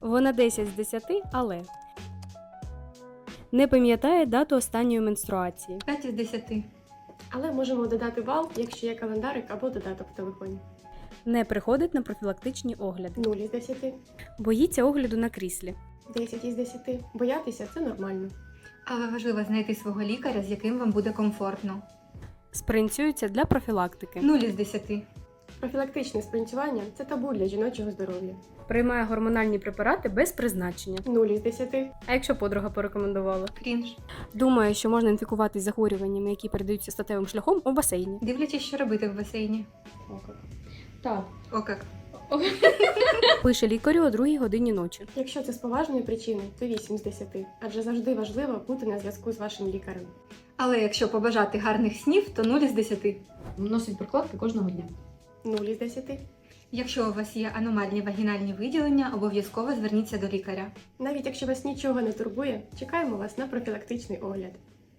Вона 10 з 10, але не пам'ятає дату останньої менструації. 5 із 10. Але можемо додати бал, якщо є календарик або додаток в телефоні. Не приходить на профілактичні огляди. 0 із 10, Боїться огляду на кріслі. 10 із 10. Боятися це нормально. Але важливо знайти свого лікаря, з яким вам буде комфортно. Спринцюється для профілактики. 0 із 10. Профілактичне спринтування це табу для жіночого здоров'я. Приймає гормональні препарати без призначення. 0 із 10, А якщо подруга порекомендувала? Крінж. Думає, що можна інфікуватись захворюваннями, які передаються статевим шляхом у басейні. Дивлячись, що робити в басейні. Так. О, як. Пише лікарю о другій годині ночі. Якщо це з поважної причини, то 8 з 10, адже завжди важливо бути на зв'язку з вашим лікарем. Але якщо побажати гарних снів, то 0 із 10. Носить прокладки кожного дня. 0 із 10. Якщо у вас є аномальні вагінальні виділення, обов'язково зверніться до лікаря. Навіть якщо вас нічого не турбує, чекаємо вас на профілактичний огляд.